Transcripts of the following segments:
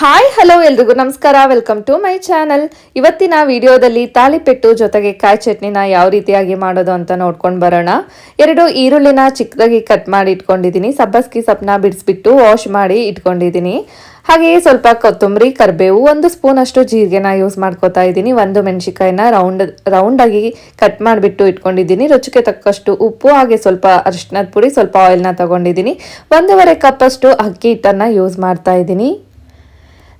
Hi, hello ಎಲ್ರಿಗೂ ನಮಸ್ಕಾರ. Welcome to my channel ಇವತ್ತಿನ ವಿಡಿಯೋದಲ್ಲಿ ತಾಲಿಪೆಟ್ಟು ಜೊತೆಗೆ ಕಾಯಿ ಚಟ್ನಿನ ಯಾವ ರೀತಿಯಾಗಿ ಮಾಡೋದು ಅಂತ ನೋಡ್ಕೊಂಡು ಬರೋಣ. ಎರಡು ಈರುಳ್ಳಿನ ಚಿಕ್ಕದಾಗಿ ಕಟ್ ಮಾಡಿ ಇಟ್ಕೊಂಡಿದ್ದೀನಿ. ಸಬ್ಬಸ್ಗಿ ಸೊಪ್ಪನ್ನ ಬಿಡಿಸ್ಬಿಟ್ಟು ವಾಶ್ ಮಾಡಿ ಇಟ್ಕೊಂಡಿದ್ದೀನಿ. ಹಾಗೆಯೇ ಸ್ವಲ್ಪ ಕೊತ್ತಂಬರಿ, ಕರಿಬೇವು, ಒಂದು ಸ್ಪೂನ್ ಅಷ್ಟು ಜೀರಿಗೆನ ಯೂಸ್ ಮಾಡ್ಕೋತಾ ಇದ್ದೀನಿ. ಒಂದು ಮೆಣಸಿಕಾಯಿನ ರೌಂಡ್ ರೌಂಡಾಗಿ ಕಟ್ ಮಾಡಿಬಿಟ್ಟು ಇಟ್ಕೊಂಡಿದ್ದೀನಿ. ರುಚಿಗೆ ತಕ್ಕಷ್ಟು ಉಪ್ಪು, ಹಾಗೆ ಸ್ವಲ್ಪ ಅರಿಶಿನದ ಪುಡಿ, ಸ್ವಲ್ಪ ಆಯಿಲ್ನ ತಗೊಂಡಿದ್ದೀನಿ. ಒಂದೂವರೆ ಕಪ್ಪಷ್ಟು ಅಕ್ಕಿ ಹಿಟ್ಟನ್ನು ಯೂಸ್ ಮಾಡ್ತಾ ಇದ್ದೀನಿ.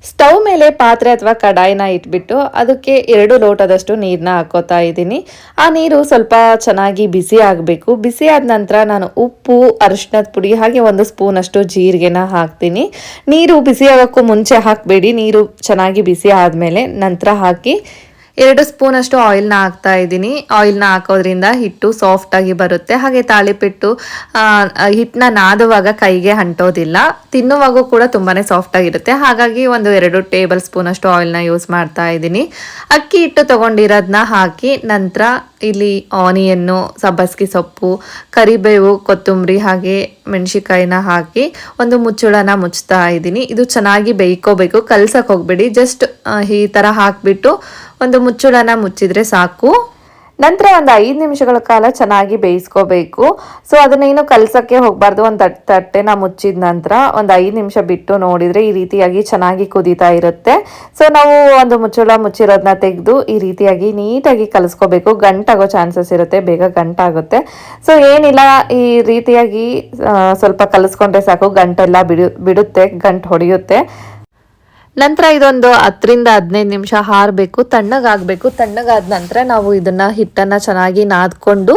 ಸ್ಟವ್ ಮೇಲೆ ಪಾತ್ರೆ ಅಥವಾ ಕಡಾಯಿನ ಇಟ್ಬಿಟ್ಟು ಅದಕ್ಕೆ ಎರಡು ಲೋಟದಷ್ಟು ನೀರನ್ನ ಹಾಕೋತಾ ಇದ್ದೀನಿ. ಆ ನೀರು ಸ್ವಲ್ಪ ಚೆನ್ನಾಗಿ ಬಿಸಿ ಆಗಬೇಕು. ಬಿಸಿ ಆದ ನಂತರ ನಾನು ಉಪ್ಪು ಅರಿಶಿನದ ಪುಡಿ, ಹಾಗೆ ಒಂದು ಸ್ಪೂನಷ್ಟು ಜೀರಿಗೆನ ಹಾಕ್ತೀನಿ. ನೀರು ಬಿಸಿ ಆಗೋಕ್ಕೂ ಮುಂಚೆ ಹಾಕಬೇಡಿ. ನೀರು ಚೆನ್ನಾಗಿ ಬಿಸಿ ಆದಮೇಲೆ ನಂತರ ಹಾಕಿ ಎರಡು ಸ್ಪೂನ್ ಅಷ್ಟು ಆಯಿಲ್ನ ಹಾಕ್ತಾ ಇದ್ದೀನಿ. ಆಯಿಲ್ನ ಹಾಕೋದ್ರಿಂದ ಹಿಟ್ಟು ಸಾಫ್ಟ್ ಆಗಿ ಬರುತ್ತೆ. ಹಾಗೆ ತಾಳಿಪಿಟ್ಟು ಹಿಟ್ಟನ್ನ ನಾದುವಾಗ ಕೈಗೆ ಅಂಟೋದಿಲ್ಲ. ತಿನ್ನುವಾಗೂ ಕೂಡ ತುಂಬಾ ಸಾಫ್ಟ್ ಆಗಿರುತ್ತೆ. ಹಾಗಾಗಿ ಒಂದು ಎರಡು ಟೇಬಲ್ ಸ್ಪೂನ್ ಅಷ್ಟು ಆಯಿಲ್ನ ಯೂಸ್ ಮಾಡ್ತಾ ಇದ್ದೀನಿ. ಅಕ್ಕಿ ಹಿಟ್ಟು ತಗೊಂಡಿರೋದನ್ನ ಹಾಕಿ ನಂತರ ಇಲ್ಲಿ ಆನಿಯನ್ನು, ಸಬ್ಬಸ್ಗಿ ಸೊಪ್ಪು, ಕರಿಬೇವು, ಕೊತ್ತಂಬರಿ ಹಾಗೆ ಮೆಣಸಿಕಾಯಿನ ಹಾಕಿ ಒಂದು ಮುಚ್ಚಳನ ಮುಚ್ತಾ ಇದ್ದೀನಿ. ಇದು ಚೆನ್ನಾಗಿ ಬೇಯ್ಕೋಬೇಕು ಕಲ್ಸಕ್ಕೆ ಹೋಗ್ಬೇಡಿ. ಜಸ್ಟ್ ಈ ಥರ ಹಾಕಿಬಿಟ್ಟು ಒಂದು ಮುಚ್ಚುಳನ ಮುಚ್ಚಿದ್ರೆ ಸಾಕು. ನಂತರ ಒಂದು ಐದು ನಿಮಿಷಗಳ ಕಾಲ ಚೆನ್ನಾಗಿ ಬೇಯಿಸ್ಕೋಬೇಕು. ಸೊ ಅದನ್ನೇನು ಕಲಸೋಕ್ಕೆ ಹೋಗಬಾರ್ದು. ಒಂದು ತಟ್ಟೆ ತಟ್ಟೆನ ಮುಚ್ಚಿದ ನಂತರ ಒಂದು ಐದು ನಿಮಿಷ ಬಿಟ್ಟು ನೋಡಿದರೆ ಈ ರೀತಿಯಾಗಿ ಚೆನ್ನಾಗಿ ಕುದೀತಾ ಇರುತ್ತೆ. ಸೊ ನಾವು ಒಂದು ಮುಚ್ಚಳ ಮುಚ್ಚಿರೋದನ್ನ ತೆಗೆದು ಈ ರೀತಿಯಾಗಿ ನೀಟಾಗಿ ಕಲಿಸ್ಕೋಬೇಕು. ಗಂಟಾಗೋ ಚಾನ್ಸಸ್ ಇರುತ್ತೆ. ಬೇಗ ಗಂಟಾಗುತ್ತೆ. ಸೊ ಏನಿಲ್ಲ. ಈ ರೀತಿಯಾಗಿ ಸ್ವಲ್ಪ ಕಲಸ್ಕೊಂಡ್ರೆ ಸಾಕು. ಗಂಟೆಲ್ಲ ಬಿಡು, ಬಿಡುತ್ತೆ. ಗಂಟು ಹೊಡೆಯುತ್ತೆ. ನಂತರ ಇದೊಂದು ಹತ್ತರಿಂದ ಹದಿನೈದು ನಿಮಿಷ ಹಾರಬೇಕು, ತಣ್ಣಗಾಗಬೇಕು. ತಣ್ಣಗಾದ ನಂತರ ನಾವು ಇದನ್ನು ಹಿಟ್ಟನ್ನು ಚೆನ್ನಾಗಿ ನಾದ್ಕೊಂಡು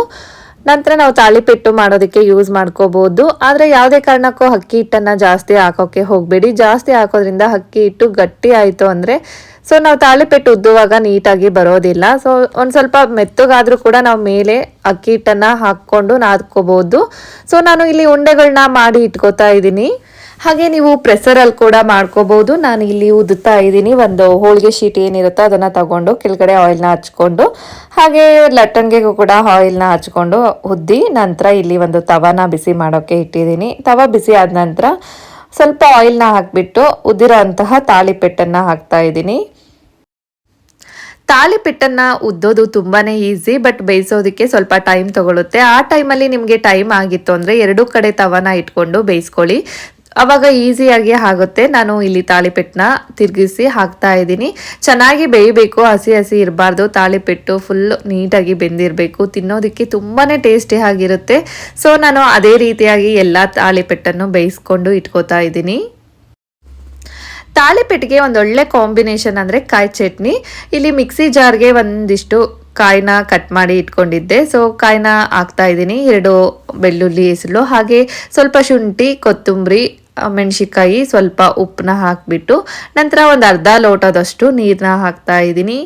ನಂತರ ನಾವು ತಾಳಿಪೆಟ್ಟು ಮಾಡೋದಕ್ಕೆ ಯೂಸ್ ಮಾಡ್ಕೋಬಹುದು ಆದರೆ ಯಾವುದೇ ಕಾರಣಕ್ಕೂ ಅಕ್ಕಿ ಹಿಟ್ಟನ್ನು ಜಾಸ್ತಿ ಹಾಕೋಕ್ಕೆ ಹೋಗಬೇಡಿ. ಜಾಸ್ತಿ ಹಾಕೋದ್ರಿಂದ ಅಕ್ಕಿ ಹಿಟ್ಟು ಗಟ್ಟಿ ಆಯಿತು ಅಂದರೆ ಸೊ ನಾವು ತಾಳಿಪೆಟ್ಟು ಉದ್ದುವಾಗ ನೀಟಾಗಿ ಬರೋದಿಲ್ಲ. ಸೊ ಒಂದು ಸ್ವಲ್ಪ ಮೆತ್ತಗಾದರೂ ಕೂಡ ನಾವು ಮೇಲೆ ಅಕ್ಕಿ ಹಿಟ್ಟನ್ನು ಹಾಕ್ಕೊಂಡು ನಾದ್ಕೋಬೋದು. ಸೊ ನಾನು ಇಲ್ಲಿ ಉಂಡೆಗಳನ್ನ ಮಾಡಿ ಇಟ್ಕೋತಾ ಇದ್ದೀನಿ. ಹಾಗೆ ನೀವು ಪ್ರೆಸರಲ್ಲಿ ಕೂಡ ಮಾಡ್ಕೋಬಹುದು. ನಾನು ಇಲ್ಲಿ ಉದುತ್ತಾ ಇದ್ದೀನಿ. ಒಂದು ಹೋಳಿಗೆ ಶೀಟ್ ಏನಿರುತ್ತೋ ಅದನ್ನು ತಗೊಂಡು, ಕೆಳಗಡೆ ಆಯಿಲ್ನ ಹಚ್ಕೊಂಡು, ಹಾಗೆ ಲಟ್ಟಣಿಗೆ ಕೂಡ ಆಯಿಲ್ನ ಹಚ್ಕೊಂಡು ಉದ್ದಿ ನಂತರ ಇಲ್ಲಿ ಒಂದು ತವಾನ ಬಿಸಿ ಮಾಡೋಕ್ಕೆ ಇಟ್ಟಿದ್ದೀನಿ. ತವ ಬಿಸಿ ಆದ ನಂತರ ಸ್ವಲ್ಪ ಆಯಿಲ್ನ ಹಾಕಿಬಿಟ್ಟು ಉದ್ದಿರೋ ಅಂತಹ ತಾಳಿಪೆಟ್ಟನ್ನು ಹಾಕ್ತಾ ಇದ್ದೀನಿ. ತಾಳಿಪಿಟ್ಟನ್ನು ಉದ್ದೋದು ತುಂಬಾ ಈಸಿ, ಬಟ್ ಬೇಯಿಸೋದಕ್ಕೆ ಸ್ವಲ್ಪ ಟೈಮ್ ತಗೊಳುತ್ತೆ. ಆ ಟೈಮಲ್ಲಿ ನಿಮಗೆ ಟೈಮ್ ಆಗಿತ್ತು ಅಂದರೆ ಎರಡೂ ಕಡೆ ತವನ ಇಟ್ಕೊಂಡು ಬೇಯಿಸ್ಕೊಳ್ಳಿ. ಅವಾಗ ಈಸಿಯಾಗಿ ಆಗುತ್ತೆ. ನಾನು ಇಲ್ಲಿ ತಾಳಿಪೆಟ್ಟನ್ನ ತಿರುಗಿಸಿ ಹಾಕ್ತಾ ಇದ್ದೀನಿ. ಚೆನ್ನಾಗಿ ಬೇಯಬೇಕು, ಹಸಿ ಹಸಿ ಇರಬಾರ್ದು. ತಾಳಿಪೆಟ್ಟು ಫುಲ್ ನೀಟಾಗಿ ಬೆಂದಿರಬೇಕು. ತಿನ್ನೋದಕ್ಕೆ ತುಂಬಾ ಟೇಸ್ಟಿ ಆಗಿರುತ್ತೆ. ಸೊ ನಾನು ಅದೇ ರೀತಿಯಾಗಿ ಎಲ್ಲ ತಾಳಿಪೆಟ್ಟನ್ನು ಬೇಯಿಸ್ಕೊಂಡು ಇಟ್ಕೋತಾ ಇದ್ದೀನಿ. ತಾಳಿಪೆಟ್ಟಿಗೆ ಒಂದೊಳ್ಳೆ ಕಾಂಬಿನೇಷನ್ ಅಂದರೆ ಕಾಯಿ ಚಟ್ನಿ. ಇಲ್ಲಿ ಮಿಕ್ಸಿ ಜಾರ್ಗೆ ಒಂದಿಷ್ಟು ಕಾಯಿನ ಕಟ್ ಮಾಡಿ ಇಟ್ಕೊಂಡಿದ್ದೆ. ಸೊ ಕಾಯಿನ ಹಾಕ್ತಾ ಇದ್ದೀನಿ. ಎರಡು ಬೆಳ್ಳುಳ್ಳಿ ಹೆಸರು. ಹಾಗೆ ಸ್ವಲ್ಪ ಶುಂಠಿ, ಕೊತ್ತಂಬರಿ ಮೆಣಸಿಕಾಯಿ ಸ್ವಲ್ಪ ಉಪ್ಪನ್ನ ಹಾಕಿಬಿಟ್ಟು ನಂತರ ಒಂದು ಅರ್ಧ ಲೋಟದಷ್ಟು ನೀರನ್ನ ಹಾಕ್ತಾ ಇದ್ದೀನಿ.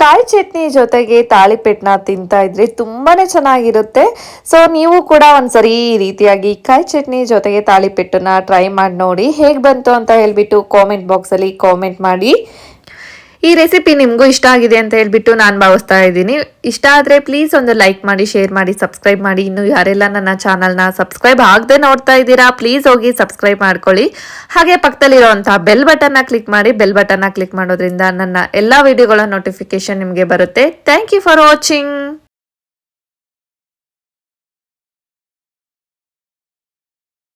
ಕಾಯಿ ಚಟ್ನಿ ಜೊತೆಗೆ ತಾಳಿಪೆಟ್ಟನ್ನ ತಿಂತಾ ಇದ್ರೆ ತುಂಬಾ ಚೆನ್ನಾಗಿರುತ್ತೆ. ಸೊ ನೀವು ಕೂಡ ಒಂದ್ಸರಿ ಈ ರೀತಿಯಾಗಿ ಕಾಯಿ ಚಟ್ನಿ ಜೊತೆಗೆ ತಾಳಿಪೆಟ್ಟನ್ನ ಟ್ರೈ ಮಾಡಿ ನೋಡಿ ಹೇಗೆ ಬಂತು ಅಂತ ಹೇಳ್ಬಿಟ್ಟು ಕಾಮೆಂಟ್ ಬಾಕ್ಸಲ್ಲಿ ಕಾಮೆಂಟ್ ಮಾಡಿ. ಈ ರೆಸಿಪಿ ನಿಮಗೂ ಇಷ್ಟ ಆಗಿದೆ ಅಂತ ಹೇಳ್ಬಿಟ್ಟು ನಾನು ಭಾವಿಸ್ತಾ ಇದ್ದೀನಿ. ಇಷ್ಟ ಆದರೆ ಪ್ಲೀಸ್ ಒಂದು ಲೈಕ್ ಮಾಡಿ ಶೇರ್ ಮಾಡಿ ಸಬ್ಸ್ಕ್ರೈಬ್ ಮಾಡಿ. ಇನ್ನೂ ಯಾರೆಲ್ಲ ನನ್ನ ಚಾನಲ್ನ ಸಬ್ಸ್ಕ್ರೈಬ್ ಆಗದೆ ನೋಡ್ತಾ ಇದ್ದೀರಾ ಪ್ಲೀಸ್ ಹೋಗಿ ಸಬ್ಸ್ಕ್ರೈಬ್ ಮಾಡ್ಕೊಳ್ಳಿ. ಹಾಗೆ ಪಕ್ಕದಲ್ಲಿರುವಂಥ ಬೆಲ್ ಬಟನ್ನ ಕ್ಲಿಕ್ ಮಾಡಿ. ಬೆಲ್ ಬಟನ್ನ ಕ್ಲಿಕ್ ಮಾಡೋದ್ರಿಂದ ನನ್ನ ಎಲ್ಲ ವಿಡಿಯೋಗಳ ನೋಟಿಫಿಕೇಶನ್ ನಿಮಗೆ ಬರುತ್ತೆ. Thank you for watching